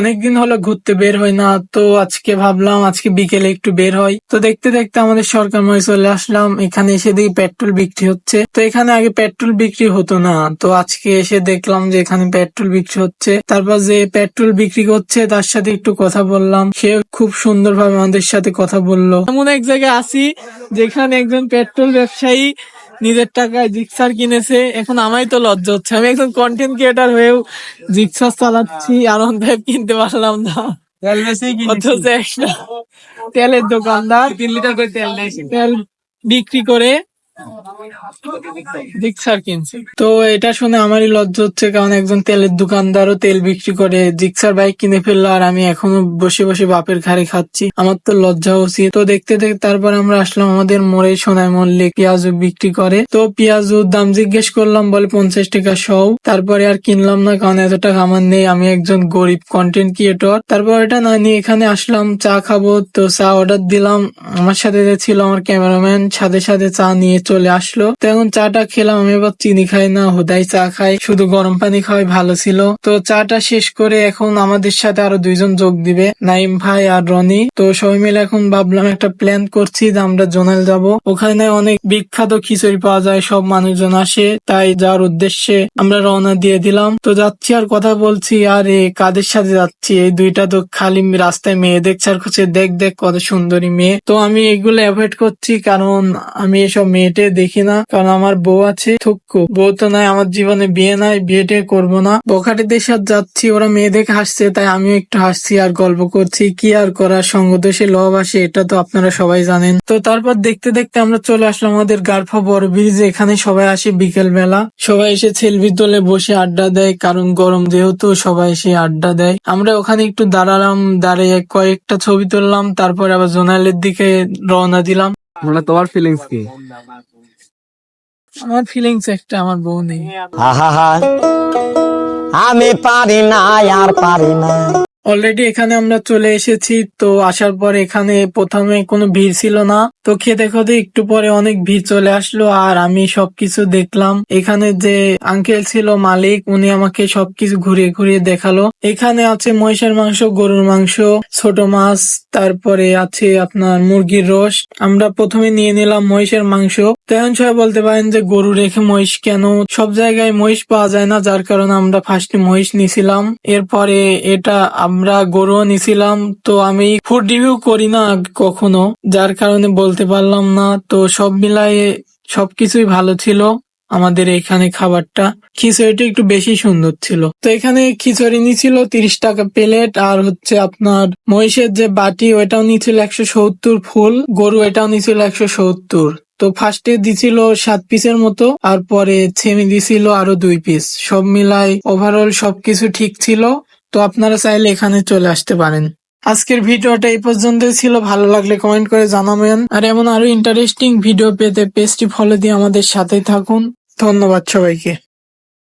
অনেকদিন হলো ঘুরতে বের হয় না, তো আজকে ভাবলাম, আজকে বিকেলে একটু বের হয় তো দেখতে দেখতে আমাদের সরকার ময় চলে আসলাম, এখানে এসে দেখি পেট্রোল বিক্রি হচ্ছে। তো এখানে আগে পেট্রোল বিক্রি হতো না, তো আজকে এসে দেখলাম যে এখানে পেট্রোল বিক্রি হচ্ছে। তারপর যে পেট্রোল বিক্রি করছে, তার সাথে একটু কথা বললাম। সে খুব সুন্দরভাবে আমাদের সাথে কথা বলল। এমন এক জায়গায় আসি, যেখানে একজন পেট্রোল ব্যবসায়ী নিজের টাকায় জিক্সার কিনেছে। এখন আমারই তো লজ্জা হচ্ছে। আমি একজন কন্টেন্ট ক্রিয়েটার হয়েও জিক্সার চালাচ্ছি আনন্দ কিনতে পারলাম না। তেলের দোকানদার তিন লিটার করে তেল বিক্রি করে জিক্সার কিনছে তো এটা শুনে আমারই লজ্জা হচ্ছে, কারণ একজন তেলের দোকানদারও তেল বিক্রি করে বাইক কিনে ফেলল আর আমি এখনও বসে বসে বাপের ঘাড়ে খাচ্ছি। আমার তো লজ্জা তো দেখতে দেখতে তারপর আমরা আসলাম আমাদের মোড়ে পেঁয়াজু বিক্রি করে। তো পেঁয়াজুর দাম জিজ্ঞেস করলাম, বলে পঞ্চাশ টাকা সহ তারপরে আর কিনলাম না, কারণ এত টাকা আমার নেই, আমি একজন গরিব কন্টেন্ট ক্রিয়েটর তারপর এটা না নিয়ে এখানে আসলাম, চা খাব। তো চা অর্ডার দিলাম। আমার সাথে ছিল আমার ক্যামেরাম্যান সাথে সাথে চা নিয়ে চলে আসলো। তো এখন চাটা খেলাম, আমি এবার চিনি খাই না, হুদাই চা খাই। শুধু গরম পানি খাওয়াই ভালো ছিল। তো চাটা শেষ করে এখন আমাদের সাথে আরও দুইজন যোগ দিবে, নাইম ভাই আর রনি। তো সবাই মিলে এখন ভাবলাম একটা প্ল্যান করছি যে আমরা জোনাল যাব। ওখানে অনেক বিখ্যাত খিচুড়ি পাওয়া যায়, সব মানুষজন আসে। তাই যাওয়ার উদ্দেশ্যে আমরা রওনা দিয়ে দিলাম। তো যাচ্ছি আর কথা বলছি, আর এ কাদের সাথে যাচ্ছি? এই দুইটা তো খালি রাস্তায় মেয়ে দেখছে আর দেখ দেখ কত সুন্দরী মেয়ে। তো আমি এগুলো অ্যাভয়েড করছি, কারণ আমি এসব মেয়েটে দেখি না, কারণ আমার বউ আছে, থুক্কু। বউ তো নাই, আমার জীবনে বিয়ে নাই, বিয়েটে করব না। বখাটিদের সাথে যাচ্ছি, ওরা মেয়ে দেখে হাসছে, তাই আমিও একটু হাসছি আর গল্প করছি, কি আর করার সঙ্গ দোষে লভ আসে, এটা তো আপনারা সবাই জানেন। তো তারপর দেখতে দেখতে আমরা চলে আসলাম আমাদের গারফা বড় ব্রিজ এখানে সবাই আসে বিকেল বেলা সবাই এসে সেলফি তোলে, বসে আড্ডা দেয়, কারণ গরম যেহেতু, সবাই এসে আড্ডা দেয়। আমরা ওখানে একটু দাঁড়ালাম, দাঁড়িয়ে কয়েকটা ছবি তুললাম, তারপর আবার জোনালের দিকে রওনা দিলাম। মানে তোমার ফিলিংস কি? আমার ফিলিংস একটা আমার বউ নেই। আহা আমি পারি না আর পারি না। অলরেডি এখানে আমরা চলে এসেছি, তো আসার পর এখানে প্রথমে কোনো ভিড় ছিল না। তো খেতে খেতে একটু পরে অনেক ভিড় চলে আসলো আর আমি সবকিছু দেখলাম। এখানে যে আঙ্কেল ছিল মালিক, উনি আমাকে সবকিছু ঘুরিয়ে ঘুরিয়ে দেখাল। এখানে আছে মহিষের মাংস, গরুর মাংস, ছোট মাছ, তারপরে আছে আপনার মুরগির রস। আমরা প্রথমে নিয়ে নিলাম মহিষের মাংস। তো এখন সবাই বলতে পারেন যে গরু রেখে মহিষ কেন? সব জায়গায় মহিষ পাওয়া যায় না, যার কারণে আমরা ফার্স্টে মহিষ নিছিলাম। এরপরে এটা আমরা গরুও নিছিলাম, তো আমি ফুড রিভিউ করি না কখনো। যার কারণে বলতে পারলাম না, তো সব মিলায়ে সবকিছুই ভালো ছিল আমাদের এখানে খাবারটা। খিচুড়িটা একটু বেশি সুন্দর ছিল। তো এখানে খিচুড়ি নিছিল তিরিশ টাকা প্লেট, আর হচ্ছে আপনার মহিষের যে বাটি ওইটাও নিছিল একশো সত্তর ফুল, গরু এটাও নিছিল একশো সত্তর। তো ফার্স্টে দিছিল সাত পিসের মতো, আর পরে ছেমি দিছিল আরও দুই পিস সব মিলাই ওভারঅল সবকিছু ঠিক ছিল। তো আপনারা চাইলে এখানে চলে আসতে পারেন। আজকের ভিডিওটা এই পর্যন্তই ছিল। ভালো লাগলে কমেন্ট করে জানাবেন। আর এমন আরও ইন্টারেস্টিং ভিডিও পেতে পেজটি ফলো দিয়ে আমাদের সাথে থাকুন। ধন্যবাদ সবাইকে।